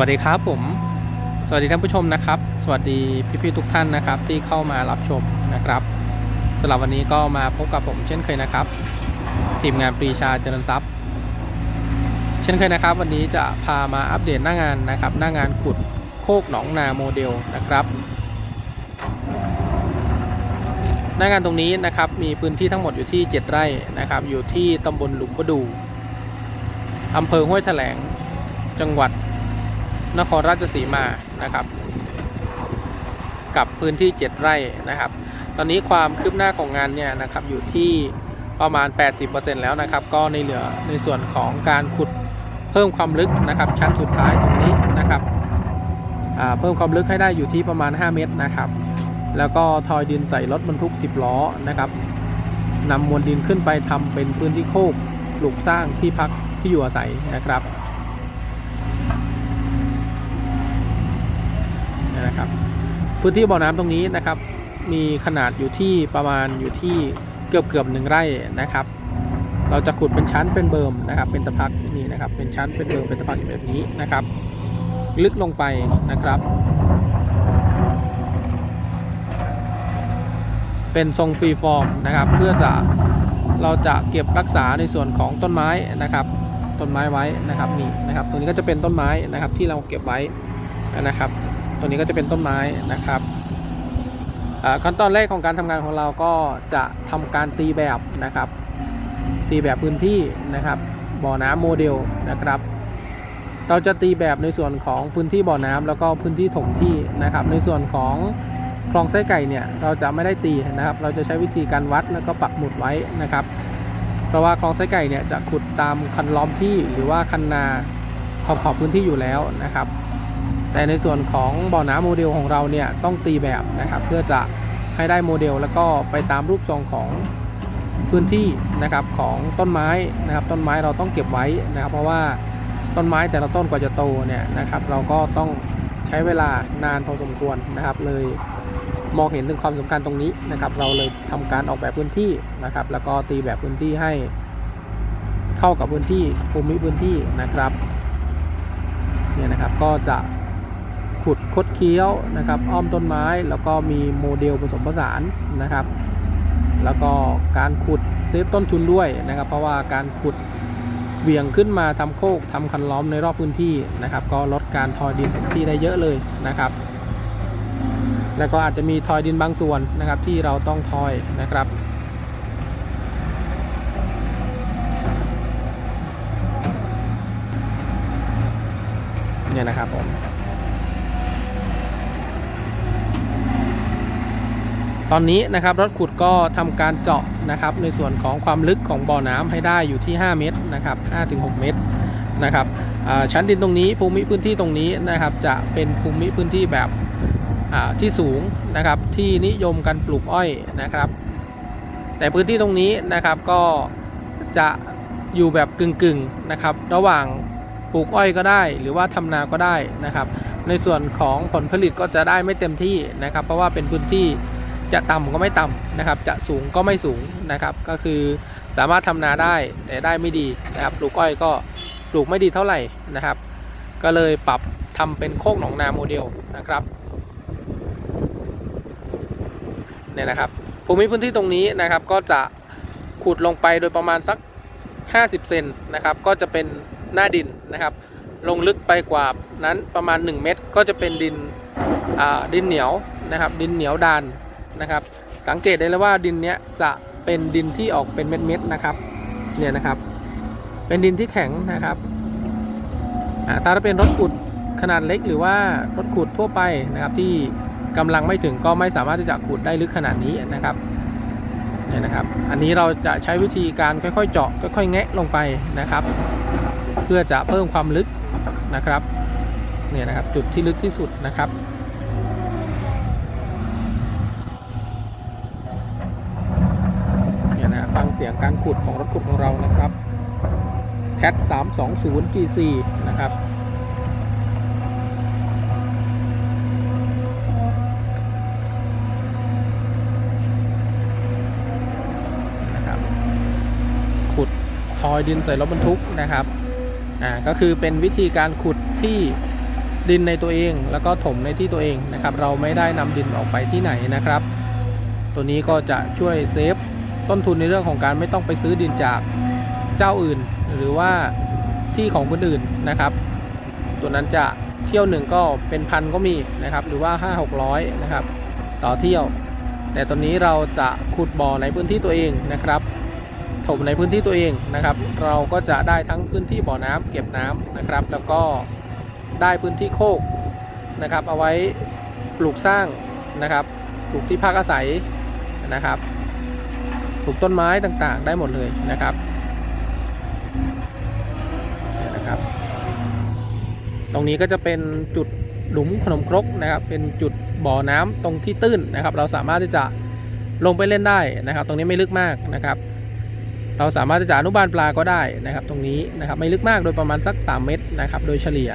วัสดีครับผม สวัสดีท่านผู้ชมนะครับ สวัสดีพี่ๆทุกท่านนะครับที่เข้ามารับชมนะครับสำหรับวันนี้ก็มาพบกับผมเช่นเคยนะครับ ทีมงานปรีชาเจริญทรัพย์ เช่นเคยนะครับ วันนี้จะพามาอัปเดตหน้างานนะครับ หน้างานขุดโคกหนองนาโมเดลนะครับ หน้างานตรงนี้นะครับมีพื้นที่ทั้งหมดอยู่ที่ 7 ไร่นะครับ อยู่ที่ตำบลหลุมประดูอำเภอห้วยแถลงจังหวัด นครราชสีมานะครับ กับพื้นที่ 7 ไร่นะครับ ตอนนี้ความคืบหน้าของงานเนี่ยนะครับอยู่ที่ประมาณ 80%แล้วนะครับ ก็ในเหลือในส่วนของการขุดเพิ่มความลึกนะครับ ชั้นสุดท้ายตรงนี้นะครับเพิ่มความลึกให้ได้อยู่ที่ประมาณ 5 เมตรนะครับ แล้วก็ทอยดินใส่รถบรรทุก 10 ล้อนะครับนำมวลดินขึ้นไปทำเป็นพื้นที่โคกปลูกสร้างที่พักที่อยู่อาศัยนะครับ นะครับ พื้นที่บ่อน้ำตรงนี้นะครับ มีขนาดอยู่ที่ประมาณอยู่ที่เกือบเกือบหนึ่งไร่นะครับ เราจะขุดเป็นชั้นเป็นเบิร์มนะครับ เป็นตะพักนี่นะครับ เป็นชั้นเป็นเบิร์มเป็นตะพักแบบนี้นะครับ ลึกลงไปนะครับ เป็นทรงฟรีฟอร์มนะครับ เพื่อจะเราจะเก็บรักษาในส่วนของต้นไม้นะครับต้นไม้ไว้นะครับนี่นะครับตรงนี้ก็จะเป็นต้นไม้นะครับที่เราเก็บไว้นะครับ ตัวนี้ก็จะเป็นต้นไม้นะครับขั้นตอนแรกของการทำงานของเราก็จะทำการตีแบบนะครับ ตีแบบพื้นที่นะครับบ่อน้ำโมเดลนะครับ เราจะตีแบบในส่วนของพื้นที่บ่อน้ำแล้วก็พื้นที่ถมที่นะครับ ในส่วนของคลองไส้ไก่เนี่ยเราจะไม่ได้ตีนะครับ เราจะใช้วิธีการวัดแล้วก็ปักหมุดไว้นะครับ เพราะว่าคลองไส้ไก่เนี่ยจะขุดตามคันล้อมที่หรือว่าคันนาขอบขอบพื้นที่อยู่แล้วนะครับ แต่ในส่วนของบ่อน้ำโมเดลของเราเนี่ยต้องตีแบบนะครับเพื่อจะให้ได้โมเดลแล้วก็ไปตามรูปทรงของพื้นที่นะครับของต้นไม้นะครับ ต้นไม้เราต้องเก็บไว้นะครับ เพราะว่าต้นไม้แต่ละต้นกว่าจะโตเนี่ยนะครับ เราก็ต้องใช้เวลานานพอสมควรนะครับ เลยมองเห็นถึงความสำคัญตรงนี้นะครับ เราเลยทำการออกแบบพื้นที่นะครับ แล้วก็ตีแบบพื้นที่ให้เข้ากับพื้นที่ภูมิพื้นที่นะครับเนี่ยนะครับก็จะ ขุดคดเคี้ยวนะครับ อ้อมต้นไม้แล้วก็มีโมเดลผสมผสานนะครับ แล้วก็การขุดเซฟต้นทุนด้วยนะครับ เพราะว่าการขุดเวียงขึ้นมาทำโคกทำคันล้อมในรอบพื้นที่นะครับ ก็ลดการทอยดินที่ได้เยอะเลยนะครับ แล้วก็อาจจะมีทอยดินบางส่วนนะครับ ที่เราต้องทอยนะครับเนี่ยนะครับผม ตอนนี้นะครับรถขุดก็ทำการเจาะนะครับ ในส่วนของความลึกของบ่อน้ำให้ได้อยู่ที่ 5 เมตรนะครับ5-6 เมตรนะครับชั้นดินตรงนี้ภูมิพื้นที่ตรงนี้นะครับ จะเป็นภูมิพื้นที่แบบที่สูงนะครับที่นิยมการปลูกอ้อยนะครับ แต่พื้นที่ตรงนี้นะครับก็จะอยู่แบบกึ่งๆนะครับ ระหว่างปลูกอ้อยก็ได้ หรือว่าทำนาก็ได้นะครับ ในส่วนของผลผลิตก็จะได้ไม่เต็มที่นะครับ เพราะว่าเป็นพื้นที่ จะต่ำก็ไม่ต่ำนะครับ จะสูงก็ไม่สูงนะครับ ก็คือสามารถทำนาได้แต่ได้ไม่ดีนะครับปลูกอ้อยก็ปลูกไม่ดีเท่าไหร่นะครับ ก็เลยปรับทำเป็นโคกหนองนาโมเดลนะครับเนี่ยนะครับภูมิพื้นที่ตรงนี้นะครับก็จะขุดลงไปโดยประมาณสัก 50 เซนนะครับ ก็จะเป็นหน้าดินนะครับ ลงลึกไปกว่านั้นประมาณ 1 เมตร ก็จะเป็นดินอ่าดินเหนียวนะครับ ดินเหนียวดาน นะครับ สังเกตได้เลยว่าดินเนี้ยจะเป็นดินที่ออกเป็นเม็ดๆนะครับ เนี่ยนะครับ เป็นดินที่แข็งนะครับอ่าถ้าเป็นรถขุดขนาดเล็กหรือว่ารถขุดทั่วไปนะครับ ที่กำลังไม่ถึงก็ไม่สามารถที่จะขุดได้ลึกขนาดนี้นะครับเนี่ยนะครับ อันนี้เราจะใช้วิธีการค่อยๆ เจาะค่อยๆแงะลงไปนะครับ เพื่อจะเพิ่มความลึกนะครับ เนี่ยนะครับจุดที่ลึกที่สุดนะครับ เสียงการขุดของรถขุดของเรานะครับแคท320 G4 นะครับนะครับขุดทอยดินใส่รถบรรทุกนะครับอ่าก็คือเป็นวิธีการขุดที่ดินในตัวเอง แล้วก็ถมในที่ตัวเองนะครับ เราไม่ได้นำดินออกไปที่ไหนนะครับ ตัวนี้ก็จะช่วยเซฟ ต้นทุนในเรื่องของการไม่ต้องไปซื้อดินจากเจ้าอื่น หรือว่าที่ของคนอื่นนะครับ ตัวนั้นจะเที่ยวหนึ่งก็เป็นพันก็มีนะครับ หรือว่า 5 600นะครับ ต่อเที่ยว แต่ตอนนี้เราจะขุดบ่อในพื้นที่ตัวเองนะครับถมในพื้นที่ตัวเองนะครับ เราก็จะได้ทั้งพื้นที่บ่อน้ำเก็บน้ำนะครับ แล้วก็ได้พื้นที่โคกนะครับ เอาไว้ปลูกสร้างนะครับ ปลูกที่พักอาศัยนะครับ ปลูกต้นไม้ต่างๆ ได้หมดเลยนะครับนะครับ ตรงนี้ก็จะเป็นจุดหลุมขนมครกนะครับ เป็นจุดบ่อน้ำตรงที่ตื้นนะครับ เราสามารถที่จะลงไปเล่นได้นะครับ ตรงนี้ไม่ลึกมากนะครับ เราสามารถที่จะอนุบาลปลาก็ได้นะครับ ตรงนี้นะครับไม่ลึกมากโดยประมาณสัก 3 เมตรนะครับ โดยเฉลี่ย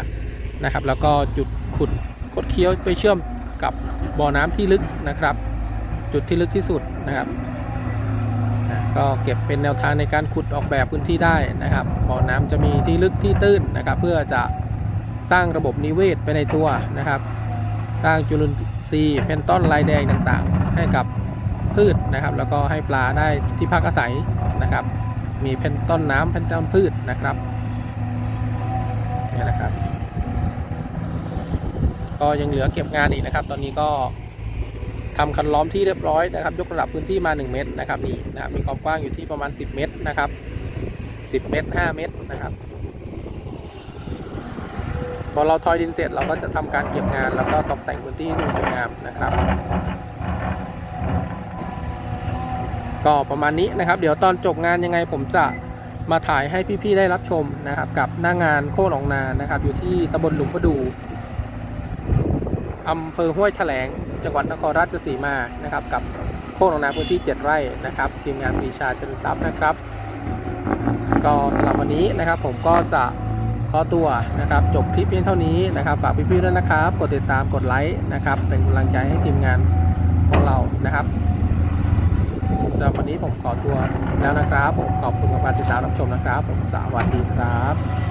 นะครับ แล้วก็จุดขุดคดเคี้ยวไปเชื่อมกับบ่อน้ำที่ลึกนะครับ จุดที่ลึกที่สุดนะครับ ก็เก็บเป็นแนวทางในการขุดออกแบบพื้นที่ได้นะครับบ่อน้ำจะมีที่ลึกที่ตื้นนะครับ เพื่อจะสร้างระบบนิเวศไปในตัวนะครับ สร้างจุลินทรีย์เพนต้นลายแดงต่างๆ ให้กับพืชนะครับ แล้วก็ให้ปลาได้ที่พักอาศัยนะครับ มีเพนต้นน้ำเพนต้นพืชนะครับเนี่ยนะครับ ก็ยังเหลือเก็บงานอีกนะครับ ตอนนี้ก็ ทำคันล้อมที่เรียบร้อยนะครับ ยกระดับพื้นที่มา 1 เมตรนะครับนี่นะมีความกว้างอยู่ที่ประมาณ 10 เมตรนะครับ 10 เมตร 5 เมตรนะครับพอเราทอยดินเสร็จเราก็จะทำการเก็บงาน แล้วก็ตกแต่งพื้นที่ให้ดูสวยงามนะครับ ก็ประมาณนี้นะครับ เดี๋ยวตอนจบงานยังไงผมจะมาถ่ายให้พี่ๆได้รับชมนะครับ กับหน้างานโค่นหนองนานะครับ อยู่ที่ตำบลหลุมประดู อำเภอห้วยแถลง จังหวัดนครราชสีมานะครับ กับโค่นหนองนาพื้นที่ 7 ไร่นะครับ ทีมงานปรีชาจรุทรัพย์นะครับ ก็สำหรับวันนี้นะครับ ผมก็จะขอตัวนะครับ จบคลิปเพียงเท่านี้นะครับ ฝากพี่ๆด้วยนะครับ กดติดตามกดไลค์นะครับ เป็นกำลังใจให้ทีมงานของเรานะครับสำหรับวันนี้ผมขอตัวแล้วนะครับ ผมขอบคุณกับการติดตามรับชมนะครับ ผมสวัสดีครับ